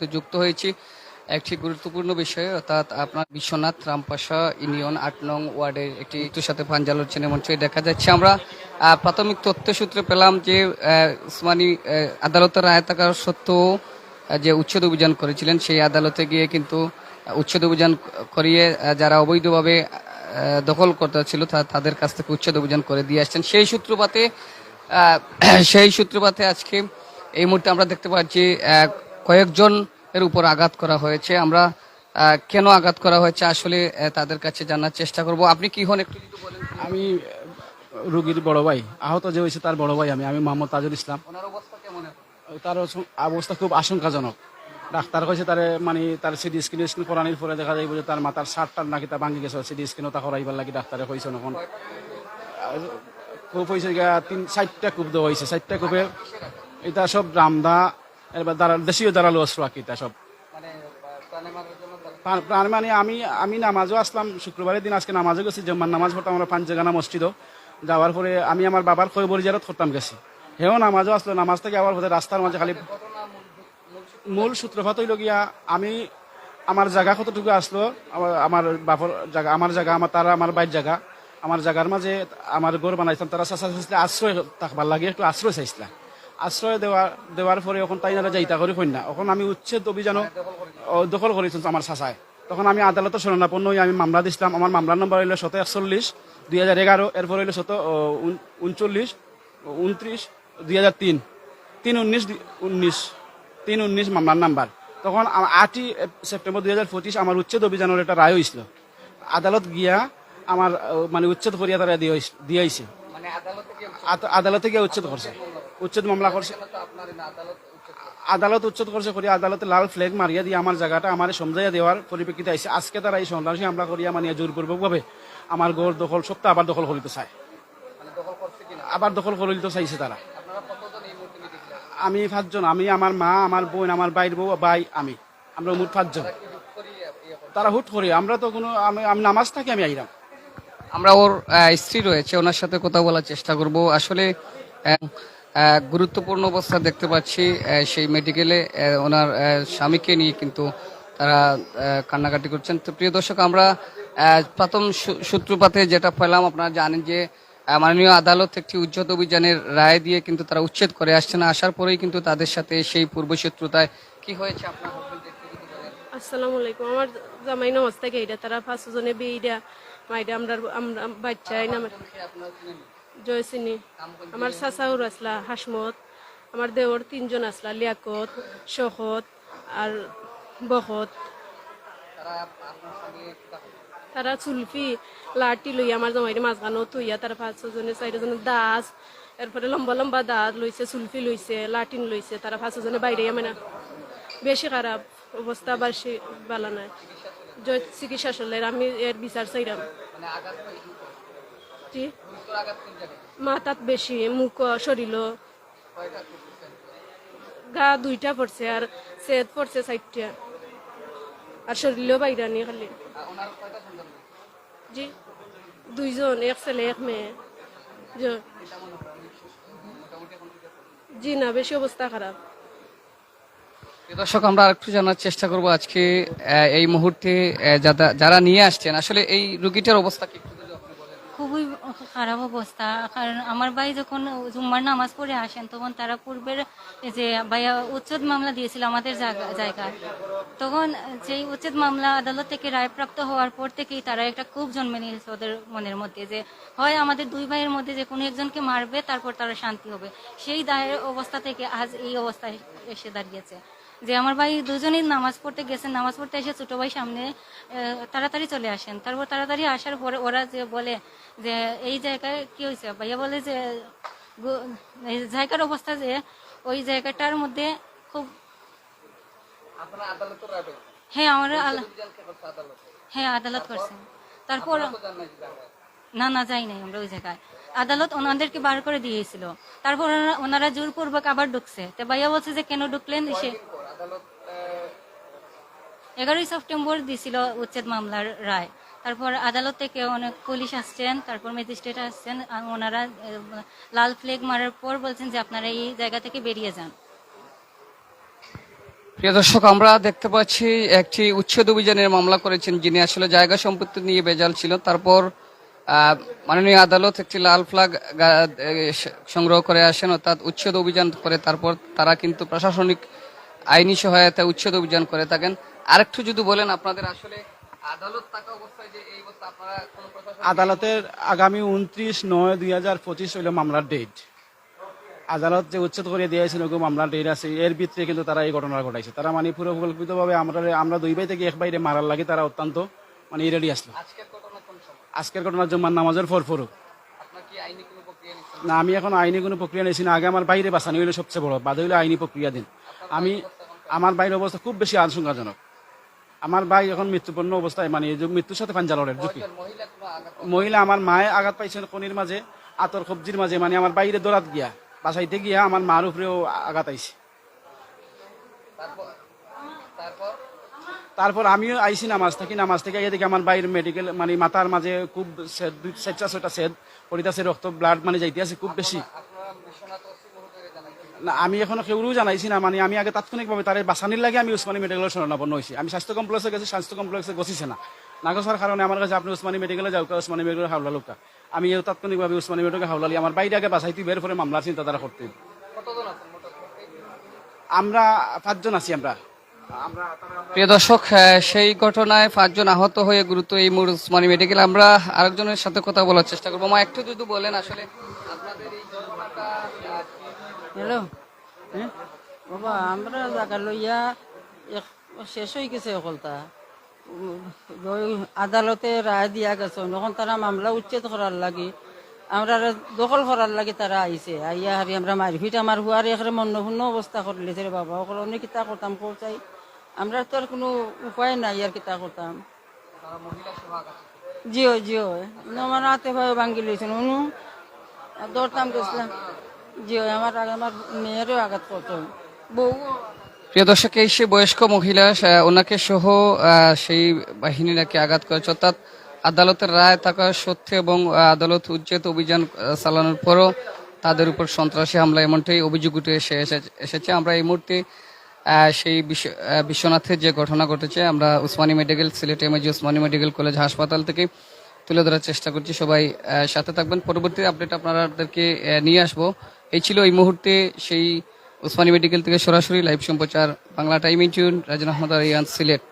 যুক্ত হয়েছি। একটি গুরুত্বপূর্ণ বিষয়, অর্থাৎ আপনার বিশ্বনাথ রামপাশা ইউনিয়ন আট নং ওয়ার্ডের একটি মৃত্যুর সাথে পাঞ্জা আলোচনা মঞ্চে দেখা যাচ্ছে। আমরা প্রাথমিক তথ্য সূত্রে পেলাম যে উসমানী আদালতের রায় থাকার সত্ত্বেও যে উচ্ছেদ অভিযান করেছিলেন, সেই আদালতে গিয়ে কিন্তু উচ্ছেদ অভিযান করিয়ে যারা অবৈধভাবে দখল করতে ছিল তাদের কাছ থেকে উচ্ছেদ অভিযান করে দিয়ে আসছেন। সেই সূত্রপাতে সেই সূত্রপাতে আজকে এই মুহূর্তে আমরা দেখতে পাচ্ছি কয়েকজন এর উপর আঘাত করা হয়েছে। আমরা কেন আঘাত করা হয়েছে আসলে তাদের কাছে জানার চেষ্টা করব। আপনি কি হন একটু বলেন। আমি রুগীর বড় ভাই। আহত যে হয়েছে তার বড় ভাই আমি। আমি মোহাম্মদ তাজুল ইসলাম? তার অবস্থা খুব আশঙ্কাজনক। ডাক্তার কইছে তার মানে তার সিডি স্ক্রিন স্ক্রিন করানোর পরে দেখা যায় যে তার মাথার শার্টটার নাকি তা ভাঙি গেছে। সিডি স্ক্রিনও তা করাইবার লাগি ডাক্তারে কইছে এখন খুব হয়েছে তিন চারটা কূপ দেওয়া হয়েছে চারটা কূপে এটা সব রামদা এবার দেশীয় দাঁড়াল অস্ত্র কি সব। মানে প্রাণে মানে আমি আমি নামাজও আসলাম শুক্রবারের দিন আজকে নামাজও গেছি জম্মার নামাজ পড়তাম আমরা পাঞ্চগানা মসজিদও। যাওয়ার পরে আমি আমার বাবার খৈবর জিয়ারত করতাম গেছি। হেও নামাজও আসলো নামাজ থেকে আবার পরে রাস্তার মাঝে খালি মূল সূত্রপাত হইল গিয়া আমি আমার জায়গা কতটুকু আসলো আমার- বাপর জায়গা আমার জায়গা আমার তারা আমার বাইর জায়গা আমার জায়গার মাঝে আমার ঘর বানাইতাম তারা আশ্রয় থাকবার লাগে একটু আশ্রয় চাইছিলাম। আশ্রয় দেওয়ার দেওয়ার পরে এখন তাই না যাইতা করি কন্যা এখন আমি উচ্ছেদ অভিযান দখল করেছিল আমার চাষায় তখন আমি আদালতের শরণাপন্ন হয়ে আমি মামলা দিছিলাম। আমার মামলার নম্বর হইল শত একচল্লিশ দুই হাজার এগারো এরপর হইল শত উনচল্লিশ উনত্রিশ দুই হাজার তিন তিন উনিশ উনিশ তিন উনিশ মামলার নাম্বার তখন আটই সেপ্টেম্বর দুই হাজার পঁচিশ আমার উচ্ছেদ অভিযানের একটা রায় হয়েছিল আদালত গিয়া আমার মানে উচ্ছেদ করিয়া তারা দিয়ে দিয়েছে মানে আদ- আদালতে গিয়ে উচ্ছেদ করছে। উচ্ছেদ মামলা করছে। আদালত উচ্ছেদ করছে করি আদালতে লাল ফ্ল্যাগ মারিয়া দিয়ে আমার জায়গাটা আমার সমঝাইয়া দেওয়ার পরিপ্রেক্ষিতে আইসে আজকে তারা এই সন্ত্রাসী হামলা করিয়া মানিয়া জোরপূর্বকভাবে আমার গড় দখল সপ্তাহ আবার দখল করিতে চায়। আবার দখল করিতে চাইছে তারা। আমি পাঁচজন আমি, আমার মা, আমার বোন, আমার বাইর বউ, ভাই, আমি। আমরা মোট পাঁচজন তারা হুট করি, আমরা তো কোনো, আমি নামাজ থাকি, আমি আইরাম আমরা ওর স্ত্রী রয়েছে, ওনার সাথে কথা বলার চেষ্টা করব। আসলে গুরুত্বপূর্ণ অবস্থা দেখতে পাচ্ছি সেই মেডিকেলে ওনার স্বামীকে নিয়ে কিন্তু তারা কান্নাকাটি করছেন। তো প্রিয় দর্শক আমরা প্রথম সূত্রপাতে যেটা পেলাম আপনারা জানেন যে মাননীয় আদালত একটি উচ্ছেদ অভিযানের রায় দিয়ে কিন্তু তারা উচ্ছেদ করে আসছেন। আসার পরেই কিন্তু তাদের সাথে সেই পূর্বশত্রুতায় কি হয়েছে আপনার। আসসালামু আলাইকুম। আমার জামাই নামাজ থেকে এইটা তারা পাঁচজনে বিয়েটা মাইটা আমরা আমরা বাচ্চা জয়সিনী, আমার চাচাউর আসলা হাসমত আমার দেওর তিনজন আসলা লিয়াকত শখত আর বখত তারা চুলফি, লাঠি লই আমার জামাইরে মাঝখানো তুইয়া তারা পাঁচজনে চারিজনে দাস, এরপরে লম্বা লম্বা দাঁত লইছে, চুলফি লইছে লাটিন লইছে, তারা পাঁচজনে বাইরে মানে বেশি খারাপ অবস্থা, বেশি ভালো নাই। য- চিকিৎসা চলে, আমি এর বিচার চাইলাম জি মাথাত বেশি, মুখ শরীর গা দুইটা পড়ছে আর সেদ পড়ছে চারটা। আর শরীরও বাইরানি খালি। জি, দুইজন, এক ছেলে, এক মেয়ে। জি না, বেশি অবস্থা খারাপ। দর্শক, আমরা আরেকটু জানার চেষ্টা করব আজকে এই মুহূর্তে যারা নিয়ে আসছেন, আসলে এই রুগীটার অবস্থা কি একটু যদি আপনি বলেন। খুবই খারাপ অবস্থা। কারণ আমার ভাই যখন জুম্মার নামাজ পড়ে আসেন, তখন তারা পূর্বের যে ভাইয়া উচ্ছেদ মামলা দিয়েছিল আমাদের জায়গা- জায়গায়। তখন যেই উচ্ছেদ মামলা আদালত থেকে রায়প্রাপ্ত হওয়ার পর থেকেই তারা একটা খুব জন্মে নিয়েছে ওদের মনের মধ্যে যে, হয় আমাদের দুই ভাইয়ের মধ্যে যে কোনো একজনকে মারবে, তারপর তারা শান্তি হবে। সেই দায়ের অবস্থা থেকে আজ এই অবস্থায় এসে দাঁড়িয়েছে। যে আমার ভাই দুজনেই নামাজ পড়তে গেছেন নামাজ পড়তে এসে ছোট ভাই সামনে তাড়াতাড়ি চলে আসেন। তারপর তাড়াতাড়ি আসার পরে ওরা যে বলে যে এই জায়গায় কি হয়েছে? ভাইয়া বলে যে জায়গার অবস্থা যে ওই জায়গাটার মধ্যে খুব। হ্যাঁ আমার? হ্যাঁ আদালত করছেন তারপর। না না যাই নাই আমরা ওই জায়গায়। আদালত ওনাদেরকে বার করে দিয়েছিল। তারপর ওনারা- ওনারা জোরপূর্বক আবার ঢুকছে। তো ভাইয়া বলছে যে কেন ঢুকলেন? সে আদালত এগারোই সেপ্টেম্বর দিছিল উচ্ছেদ মামলার রায়। তারপর আদালত থেকে অনেক পুলিশ আসছেন, তারপর ম্যাজিস্ট্রেট আসছেন ওনারা লাল ফ্লেগ মারার পর বলছেন যে আপনারা এই জায়গা থেকে বেরিয়ে যান। প্রিয় দর্শক, আমরা দেখতে পাচ্ছি একটি উচ্ছেদ অভিযানের মামলা করেছেন যিনি আসলে জায়গা সম্পত্তি নিয়ে বেজাল ছিল। তারপর মাননীয় আদালত একটি লাল ফ্ল্যাগ গা- সংগ্রহ করে আসেন, অর্থাৎ উচ্ছেদ অভিযান করে। তারপর তারা কিন্তু প্রশাসনিক আইনি সহায়তা উচ্ছেদ অভিযান করে থাকেন। আরেকটু যদি বলেন আপনাদের আসলে আদালত থাকা অবস্থায় যে এই অবস্থা আপনারা আদালতের আগামী উনত্রিশ নয় দুই হাজার পঁচিশ হইল মামলার ডেট আদালত যে উচ্ছেদ করে দিয়েছিল ওই মামলার ডেট আছে। এর ভিতরে কিন্তু তারা এই ঘটনা ঘটাইছে। তারা মানে পুরো পরিকল্পিতভাবে আমরা আমরা দুই ভাই থেকে এক বাইরে মারার লাগে তারা অত্যন্ত মানে রেডি আসলো। আজকের ঘটনা জুম্মার নামাজের পর পরও। না আমি এখন আইনি কোনো প্রক্রিয়া নিয়েছি না। আগে আমার বাইরে বাঁচানো হইল সবচেয়ে বড়। বাদ হইল আইনি প্রক্রিয়া দিন। আমি, আমার বাইরের অবস্থা খুব বেশি আশঙ্কাজনক। আমার ভাই এখন মৃত্যুপূর্ণ অবস্থায় মানে মৃত্যুর সাথে পাঞ্জালরের ঝুঁকি। মহিলা আমার মায়ে আঘাত পাইছেন কনির মাঝে, আতর কবজির মাঝে মানে আমার বাইরে দৌড়াত গিয়া, বাসাইতে গিয়া আমার মার উপরেও আঘাত আইছে। তারপর আমিও আইছি নামাজ থাকি, নামাজ থেকে দেখি আমার বাইরের মেডিকেল মানে মাথার মাঝে খুব দুই চারটা ছয়টা সেদ, পরিতাছে রক্ত ব্লাড মানে যাইতে আছে খুব বেশি আপনারা বিশ্বনাথ ওসি মহোদয় জানাইছেন না আমি এখনও কেউরও জানাইছি না মানে আমি আগে তাৎক্ষণিকভাবে তার বাসানির লাগে আমি উসমানী মেডিকেলের শরণাপন্ন হয়েছি আমি স্বাস্থ্য কমপ্লেক্সে গেছি স্বাস্থ্য কমপ্লেক্সে গছিছে না। না গছার কারণে আমার কাছে আপনি উসমানী মেডিকেলে যাও উসমানী মেডিকেল হাওলা লোকা আমি তাৎক্ষণিকভাবে উসমানী মেডিকেল হাওলালি আমার বাইরে আগে বাসাইতে বের করে মামলার চিন্তাধারা করতে আমরা পাঁচজন আছি আমরা। প্রিয় দর্শক সেই ঘটনায় পাঁচজন আহত হয়ে গুরুত্ব এই মুহূর্তে উসমানী মেডিকেল। আমরা আরেকজনের সাথে কথা বলার চেষ্টা করব। মা একটু যদি বলেন আসলে আপনাদের এই হ্যালো? হ্যাঁ? বাবা, আমরা জায়গা লইয়া এক শেষ হয়ে গেছে অকলতা। আদালতে রায় দিয়া গেছে এখন তারা মামলা উচ্ছেদ করার লাগি। আমরা দখল করার লাগি তারা আইছে। আইয়া হারি আমরা মারপিট আমার হুয়ার এখানে মন্নপূর্ণ অবস্থা করে লেছে রে বাবা। অকল অনেক কিতা করতাম চাই আমরা তো আর কোনো উপায় নাই আর কিতা করতাম জিও জিও হাতে ভাই ভাঙ্গি লইছেন অনু দৌড়তাম গেছিলাম প্রিয় দর্শক, এই সে বয়স্ক মহিলা ওনাকে সহ সেই বাহিনী নাকি আঘাত করেছে। অর্থাৎ আদালতের রায় থাকা সত্ত্বে এবং আদালত উচ্ছেদ অভিযান চালানোর পরও তাদের উপর সন্ত্রাসী হামলা এমনটাই অভিযোগ উঠে এসে এসে- এসেছে। আমরা এই মুহূর্তে সেই বিশ্ব- বিশ্বনাথের যে ঘটনা ঘটেছে, আমরা Osmani medical, Sylhet MAG Osmani medical college হাসপাতাল থেকে তুলে ধরার চেষ্টা করছি। সবাই সাথে থাকবেন। পরবর্তী আপডেট আপনাদেরকে নিয়ে আসব। এই ছিল এই মুহূর্তে সেই ওসমানী মেডিকেল থেকে সরাসরি লাইভ সম্প্রচার, বাংলা টাইম ইনটিউন রাজন আহমদ আরিয়ান সিলেট।